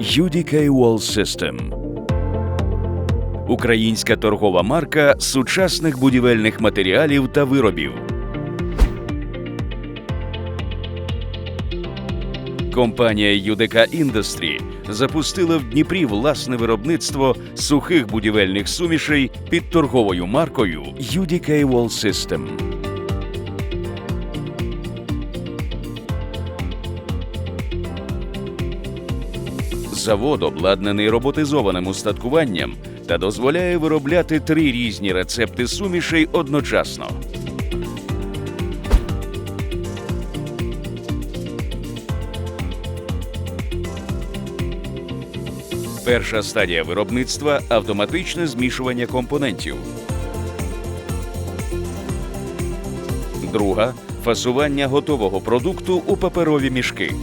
UDK Wall System Українська торгова марка сучасних будівельних матеріалів та виробів. Компанія UDK Industry запустила в Дніпрі власне виробництво сухих будівельних сумішей під торговою маркою UDK Wall System. Завод обладнаний роботизованим устаткуванням та дозволяє виробляти три різні рецепти сумішей одночасно. Перша стадія виробництва автоматичне змішування компонентів. Друга фасування готового продукту у паперові мішки.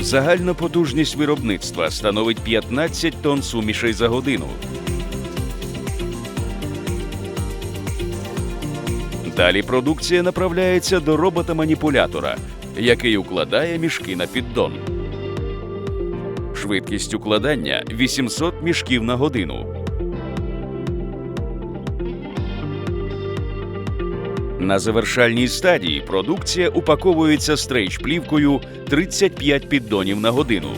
Загальна потужність виробництва становить 15 тонн сумішей за годину. Далі продукція направляється до робота-маніпулятора, який укладає мішки на піддон. Швидкість укладання 800 мішків на годину. На завершальній стадії продукція упаковується стрейч-плівкою 35 піддонів на годину.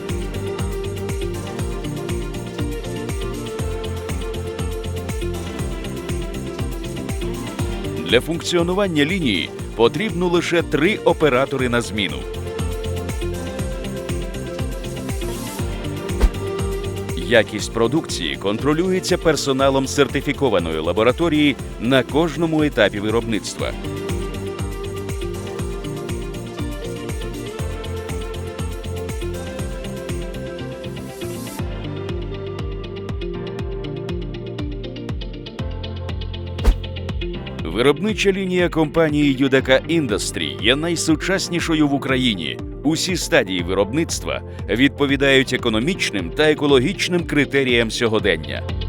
Для функціонування лінії потрібно лише три оператори на зміну. Якість продукції контролюється персоналом сертифікованої лабораторії на кожному етапі виробництва. Виробнича лінія компанії UDK Industry є найсучаснішою в Україні. Усі стадії виробництва відповідають економічним та екологічним критеріям сьогодення.